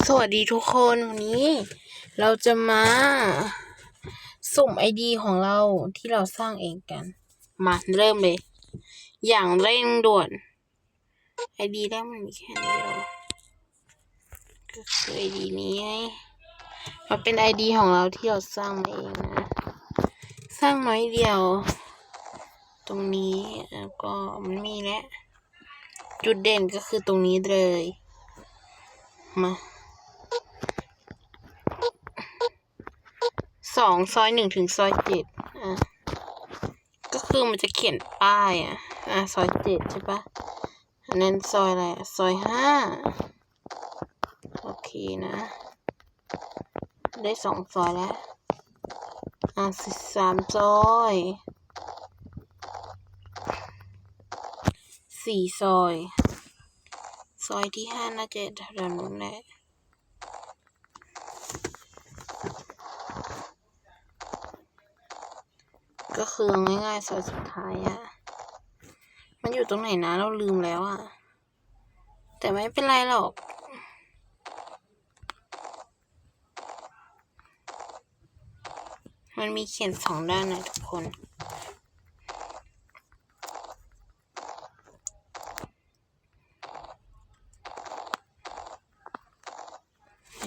สวัสดีทุกคนวันนี้ เราจะมาสุ่มไอดีของเราที่เราสร้างเองกัน มาเริ่มเลย อย่างเร่งด่วนไอดีแรกมันมีแค่นี้เดียวก็คือไอดีนี้มันเป็นไอดีของเราที่เราสร้างมาเองนะ สร้างน้อยเดียว ตรงนี้แล้วก็มันมีแล้วจุดเด่นก็คือตรงนี้เลย มา สองซอยหนึ่งถึงซอยเจ็ดอะก็คือมันจะเขียนป้ายอะอะซอยเจ็ดใช่ปะอันนั้นซอยอะไรอะซอยห้าโอเคนะ ได้สองซอยแล้ว อะสิบสามซอยสี่ซอย ซอยที่ห้าน่าจะแถวนู้นแหละ ก็คือง่ายๆซอยสุดท้ายอะมันอยู่ตรงไหนนะเราลืมแล้วอะแต่ไม่เป็นไรหรอกมันมีเขียนสองด้านนะทุกคน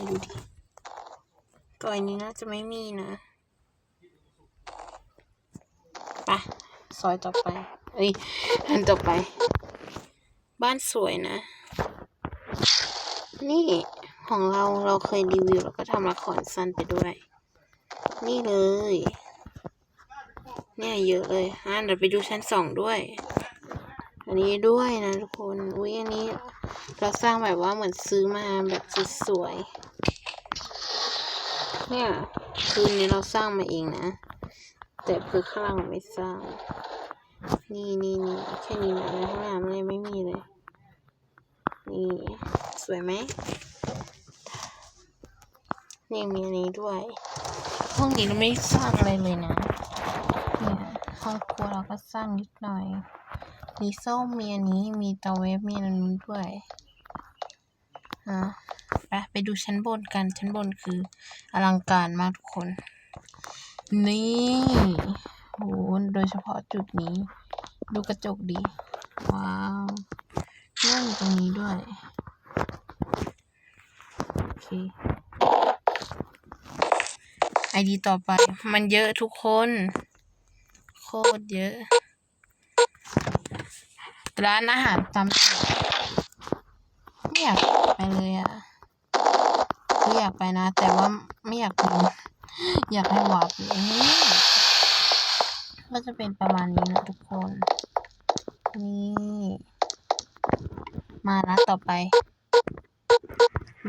ดูดิตัวอันนี้น่าจะไม่มีนะ ปะซอยต่อไปเอ้ยอันต่อไป บ้านสวยนะ นี่ของเราเราเคยรีวิวแล้วก็ทำละครสั้นไปด้วย นี่เลย เนี่ยเยอะเลยอะเดี๋ยวไปดูชั้นสองด้วย อันนี้ด้วยนะทุกคน อุ้ยอันนี้ เราสร้างแบบว่าเหมือนซื้อมาแบบสวยๆเนี่ยคืนนี้เราสร้างมาเองนะ แต่คือข้างล่างไม่สร้าง นี่นี่นี่แค่นี้นะข้างล่างอะไรไม่มีเลย นี่สวยไหมนี่มีอันนี้ด้วย ห้องนี้เราไม่สร้างอะไรเลยนะเนี่ยห้องครัวเราก็สร้างนิดหน่อย มีส้มมีอันนี้มีเตาเวฟมีอันนู้นด้วยอะไปไปดูชั้นบนกันชั้นบนคืออลังการมากทุกคน นี่โหโดยเฉพาะจุดนี้ ดูกระจกดี ว้าวนั่งตรงนี้ด้วย โอเค ไอดีต่อไป มันเยอะทุกคน โคตรเยอะ ร้านอาหารตามสั่งไม่อยากไปเลยอะคืออยากไปนะ แต่ว่าไม่อยากกิน อยากให้วาร์ปเลยก็จะเป็นประมาณนี้นะทุกคน นี่ มานะต่อไป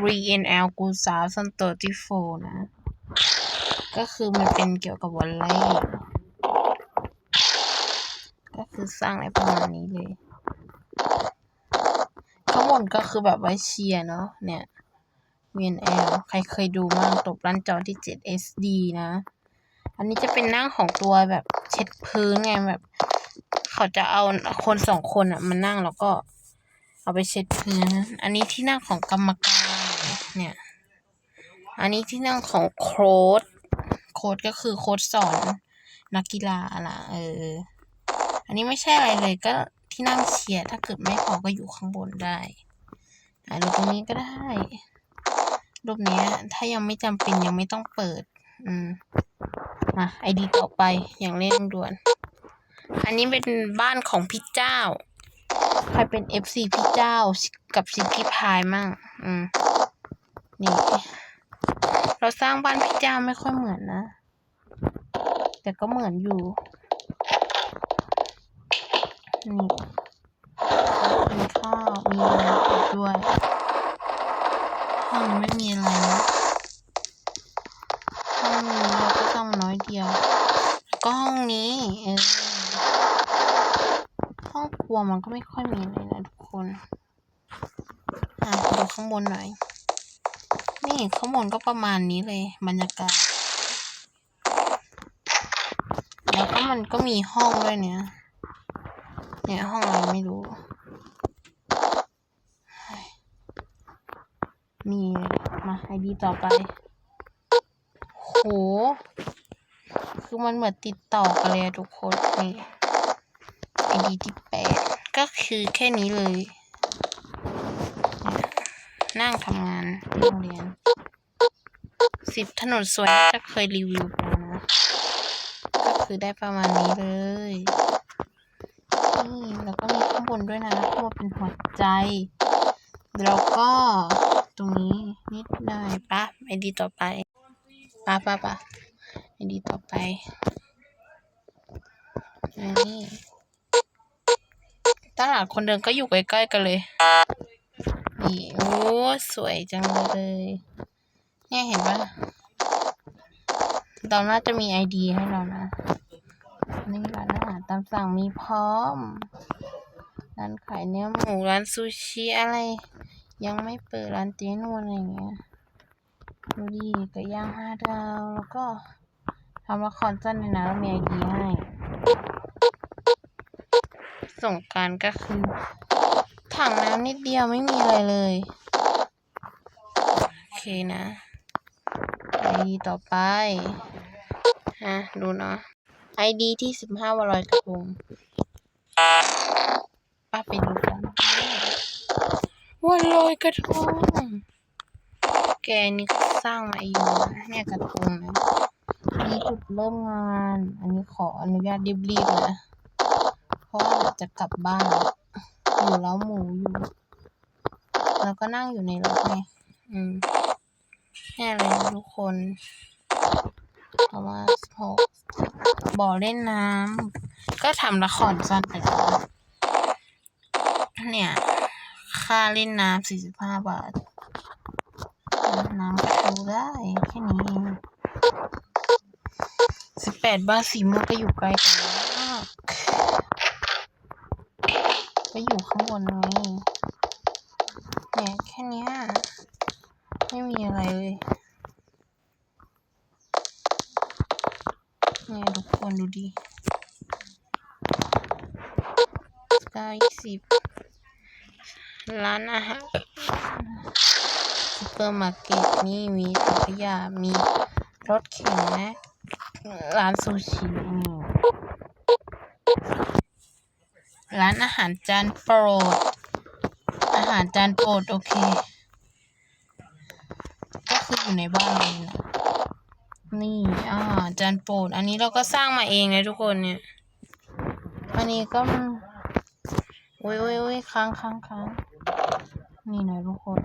RNL กูสาวซันเตอร์ที่โฟนะ ก็คือมันเป็นเกี่ยวกับวอลเลย์ก็คือสร้างอะไรประมาณนี้เลย ข้างบนก็คือแบบไว้เชียร์เนาะเนี่ย VNL ใครเคยดูบ้างตบรันจอที่ 7SD นะ อันนี้จะเป็นนั่งของตัวแบบเช็ดพื้นไงแบบ เขาจะเอาคนสองคนอะมานั่งแล้วก็เอาไปเช็ดพื้น อันนี้ที่นั่งของกรรมการเนี่ย อันนี้ที่นั่งของโค้ดโค้ดก็คือโค้ดสอนนักกีฬาล่ะเออ อันนี้ไม่ใช่อะไรเลยก็ที่นั่งเชียร์ถ้าเกิดไม่พอก็อยู่ข้างบนได้อ่าดูตรงนี้ก็ได้ รูปนี้ถ้ายังไม่จำเป็นยังไม่ต้องเปิด อืมมาไอดีต่อไปอย่างเร่งด่วน อันนี้เป็นบ้านของพี่เจ้า ใครเป็น FC พี่เจ้ากับซิกกี้พายมั่ง อืม นี่ เราสร้างบ้านพี่เจ้าไม่ค่อยเหมือนนะ แต่ก็เหมือนอยู่ นี่มีข้าวมีอะไรอีกด้วย ห้องไม่มีอะไรนะห้องนี้เราก็ต้องน้อยเดียว ก็ห้องนี้เออห้องครัวมันก็ไม่ค่อยมีอะไรนะทุกคนอะดูข้างบนหน่อยนี่ข้างบนก็ประมาณนี้เลยบรรยากาศ แล้วก็มันก็มีห้องด้วยเนี่ย เนี่ยห้องอะไรไม่รู้ นี่มาไอดีต่อไป โห คือมันเหมือนติดต่อกันเลยทุกคน นี่ไอดีที่แปดก็คือแค่นี้เลย นั่งทำงานโรงเรียนสิบถนนสวยน่าจะเคยรีวิวไปแล้วนะ ก็คือได้ประมาณนี้เลยนี่แล้วก็มีข้างบนด้วยนะข้างบนเป็นหัวใจ แล้วก็ ตรงนี้นิดหน่อยปะไอดีต่อไปปะปะปะไอดีต่อไปนนี้ตลาดคนเดินก็อยู่ใกล้ๆกันเลยนี่โอ้สวยจังเลยเนี่ยเห็นปะเราน่าจะมีไอดีให้เรานะนี่ร้านอาหารตามสั่งมีพร้อม ร้านขายเนื้อหมู ร้านซูชิอะไร ยังไม่เปิดร้านเจ๊นวลอะไรเงี้ยดูดิไก่ย่างห้าดาวแล้วก็ทำละครสั้นในนะแล้วมีไอดีให้ ส่งกรารก็คือถังน้ำนิดเดียวไม่มีอะไรเลย โอเคนะไอดีต่อไป ฮะ ดูเนาะไอดีที่สิบห้าวันลอยกระทง วันลอยกระทง แกนี่สร้างมาเองนะเนี่ยกระทงนะอันนี้จุดเริ่มงาน อันนี้ขออนุญาตรีบๆนะ เพราะว่าเดี๋ยวจะกลับบ้านแล้วอยู่เล้าหมูอยู่ แล้วก็นั่งอยู่ในรถไงอืมแน่เลยนะทุกคนประมาณหกบ่อเล่นน้ำก็ทำละครสั้นไปแล้วเนี่ย ค่าเล่นน้ำสี่สิบห้าบาท น้ำก็ดูได้ แค่นี้สิบแปดบานสีม่วงก็อยู่ไกลกันมากก็อยู่ข้างบนไงเนี่ยแค่เนี้ยไม่มีอะไรเลยเนี่ยทุกคนดูดิเก้ายี่สิบ ร้านอาหารซูเปอร์มาร์เก็ตนี่มีถังขยะมีรถเข็นนะ ร้านซูชิ ร้านอาหารจานโปรด อาหารจานโปรดโอเค ก็คืออยู่ในบ้านเลยนะนี่อาหารจานโปรด อันนี้เราก็สร้างมาเองเลยทุกคนเนี่ย อันนี้ก็ โอ้ยโอ้ยโอ้ยค้างค้างค้าง นี่นะทุกคน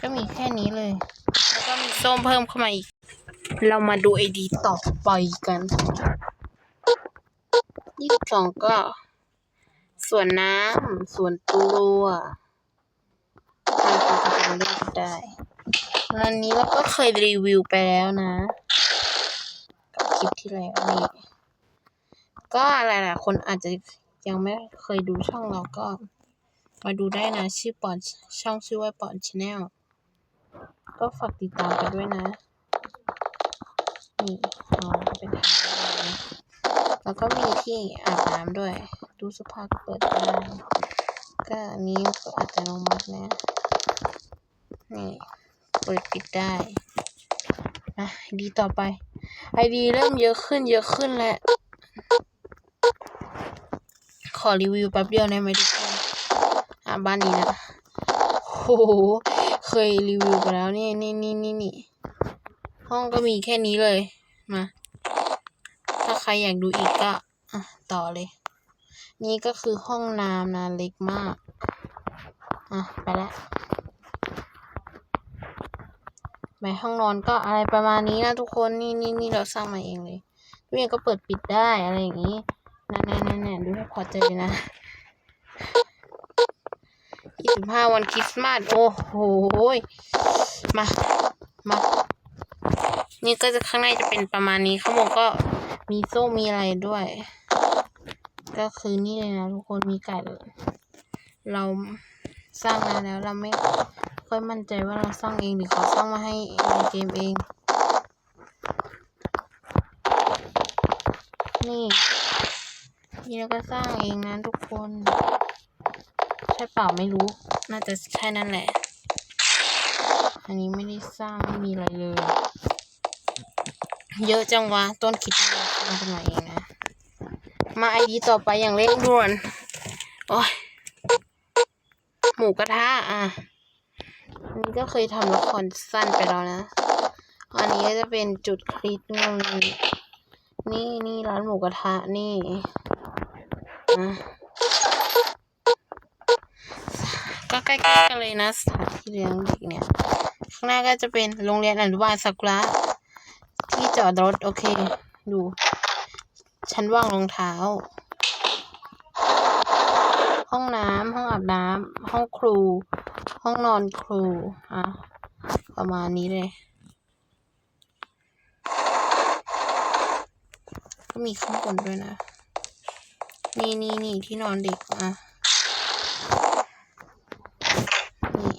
ก็มีแค่นี้เลย แล้วก็มีส้มเพิ่มเข้ามาอีก เรามาดูไอดีต่อไปกันยี่สิบสองก็ส่วนน้ำส่วนตัวใครก็จะเป็นเล่นได้อันนี้เราก็เคยรีวิวไปแล้วนะ กับคลิปที่แล้วนี่ก็หลายๆคนอาจจะยังไม่เคยดูช่องเราก็ มาดูได้นะชื่อปอนช่องชื่อว่าปอนชาแนลก็ฝากติดตามกันด้วยนะนี่อ๋อเป็นทางนะแล้วก็มีที่อาบน้ำด้วย ดูสภาพเปิดได้ก็อันนี้ก็อาจจะลงมัดนะนี่เปิดปิดได้อะดีต่อไปไอดีเริ่มเยอะขึ้นเยอะขึ้นแล้ว ขอรีวิวแป๊บเดียวได้ไหมทุกคน อะบ้านนี้นะโอ้โหเคยรีวิวไปแล้วนี่นี่นี่นี่นี่ห้องก็มีแค่นี้เลยมาถ้าใครอยากดูอีกก็ต่อเลย นี่ก็คือห้องน้ำนะเล็กมาก อะ ไปแล้วไปห้องนอนก็อะไรประมาณนี้นะทุกคนนี่นี่นี่เราสร้างมาเองเลยทุกอย่างก็เปิดปิดได้อะไรอย่างนี้นั่นนั่นนั่นดูให้พอใจเลยนะ สิบห้าวันคริสต์มาส โอ้โห มา มา นี่ก็จะข้างในจะเป็นประมาณนี้ ข้างบนก็มีโซ่มีอะไรด้วย ก็คือนี่เลยนะทุกคน มีไก่เราสร้างมาแล้วเราไม่ค่อยมั่นใจว่าเราสร้างเองหรือเขาสร้างมาให้ในเกมเอง นี่นี่เราก็สร้างเองนะทุกคน ช่เปล่าไม่รู้ น่าจะใช่นั่นแหละออันนี้ไม่ได้สร้างไม่มีอะไรเลย เยอะจังวะ ต้นคิดว่าสร้างขึ้นมาเองนะ มาไอดีต่อไปอย่างเร่งด่วน โอ้ย หมูกระทะอะ อันนี้ก็เคยทำละครสั้นไปแล้วนะ อันนี้ก็จะเป็นจุดคลิกเงินนี่นี่ร้านหมูกระทะนี่นะ ก็ใกล้ๆกันเลยนะสถานที่เลี้ยงเด็กเนี่ย ข้างหน้าก็จะเป็นโรงเรียนอนุบาลสักุระที่จอดรถโอเค ดู ชั้นว่างรองเท้า ห้องน้ำห้องอาบน้ำห้องครู ห้องนอนครูอะประมาณนี้เลย ก็มีข้างบนด้วยนะ นี่นี่นี่ที่นอนเด็กอะ นี่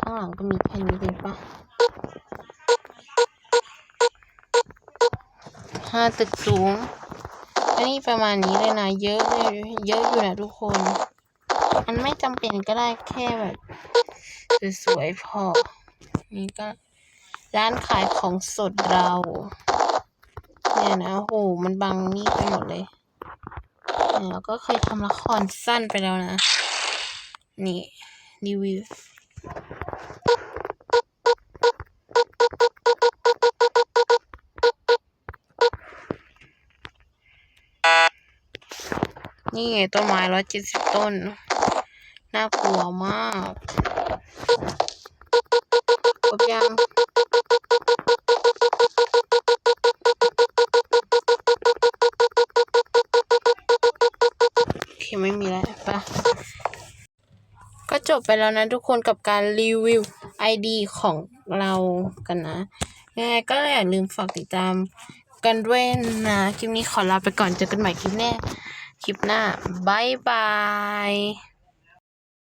ข้างหลังก็มีแค่นี้เลยปะ ห้าตึกสูง อันนี้ประมาณนี้เลยนะ เยอะเลยเยอะอยู่นะทุกคน มันไม่จำเป็นก็ได้แค่แบบสวยๆพอ นี่ก็ร้านขายของสดเรา เนี่ยนะโหมันบังนี่ไปหมดเลยเนี่ยเราก็เคยทำละครสั้นไปแล้วนะ นี่รีวิว นี่ไงต้นไม้ร้อยเจ็ดสิบต้น น่ากลัวมากครบยังโอเคไม่มีแล้วปะก็จบไปแล้วนะทุกคนกับการรีวิว ID ของเรากันนะ ยังไงก็อย่าลืมฝากติดตามกันด้วยนะ คลิปนี้ขอลาไปก่อนเจอกันใหม่คลิปแน่ คลิปหน้าบายบาย